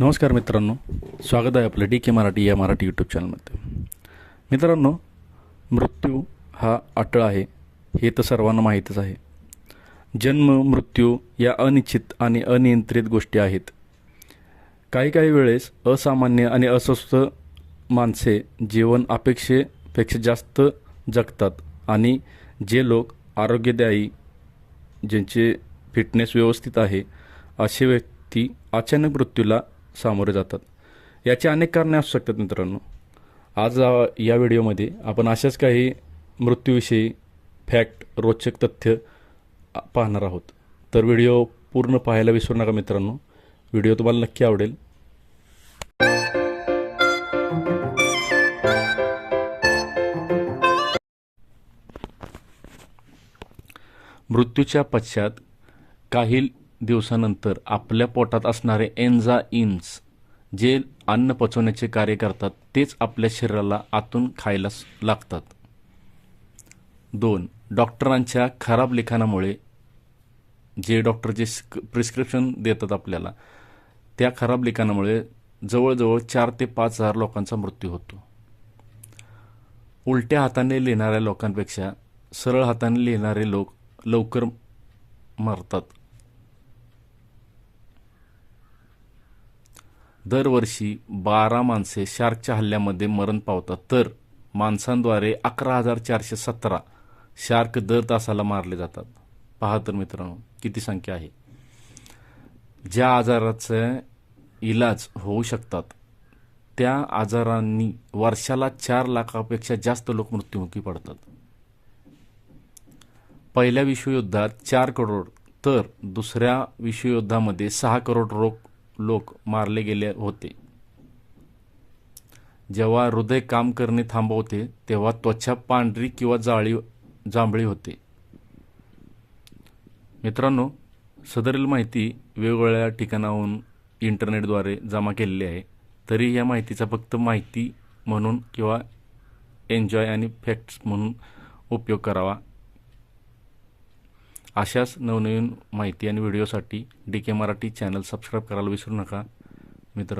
नमस्कार मित्रांनो स्वागत आहे आपलं डी के मराठी या मराठी यूट्यूब चॅनलमध्ये मित्रांनो मृत्यू हा अटळ आहे हे तर सर्वांना माहीतच आहे. जन्म मृत्यू या अनिश्चित आणि अनियंत्रित गोष्टी आहेत. काही काही वेळेस असामान्य आणि अस्वस्थ माणसे जीवन अपेक्षेपेक्षा जास्त जगतात आणि जे लोक आरोग्यदायी ज्यांचे फिटनेस व्यवस्थित आहे असे व्यक्ती अचानक मृत्यूला सामोरे जातात. याची अनेक कारणे असू शकतात मित्रांनो. आज या व्हिडिओमध्ये आपण अशाच काही मृत्यूविषयी फॅक्ट रोचक तथ्य पाहणार आहोत. तर व्हिडिओ पूर्ण पाहायला विसरू नका मित्रांनो. व्हिडिओ तुम्हाला नक्की आवडेल. मृत्यूच्या पश्चात काही दिवसानंतर आपल्या पोटात असणारे एन्झाइम्स जे अन्न पचवण्याचे कार्य करतात तेच आपल्या शरीराला आतून खायला लागतात. दोन डॉक्टरांच्या खराब लिखाणामुळे जे डॉक्टर जे प्रिस्क्रिप्शन देतात आपल्याला त्या खराब लिखाणामुळे जवळजवळ चार ते पाच हजार लोकांचा मृत्यू होतो. उलट्या हाताने लिहिणाऱ्या लोकांपेक्षा सरळ हाताने लिहिणारे लोक लवकर मरतात. दरवर्षी बारा माणसे शार्कच्या हल्ल्यामध्ये मरण पावतात. तर माणसांद्वारे अकरा हजार चारशे सतरा शार्क दर तासाला मारले जातात. पहा तर मित्रांनो किती संख्या आहे. ज्या आजाराचे इलाज होऊ शकतात त्या आजारांनी वर्षाला चार लाखापेक्षा जास्त लोक मृत्युमुखी पडतात. पहिल्या विश्वयुद्धात चार करोड तर दुसऱ्या विश्वयुद्धामध्ये सहा करोड रोग लोक मारले गेले होते. जेव्हा हृदय काम करणे थांबवते तेव्हा त्वचा पांढरी किंवा जाळी जांभळी होते. मित्रांनो सदरील माहिती वेगवेगळ्या ठिकाणाहून इंटरनेटद्वारे जमा केलेली आहे. तरी या माहितीचा फक्त माहिती म्हणून किंवा एन्जॉय आणि फॅक्ट्स म्हणून उपयोग करावा. अशाच नवनवीन माहिती आणि व्हिडिओसाठी D K Marathi channel subscribe करायला विसरू नका. मित्र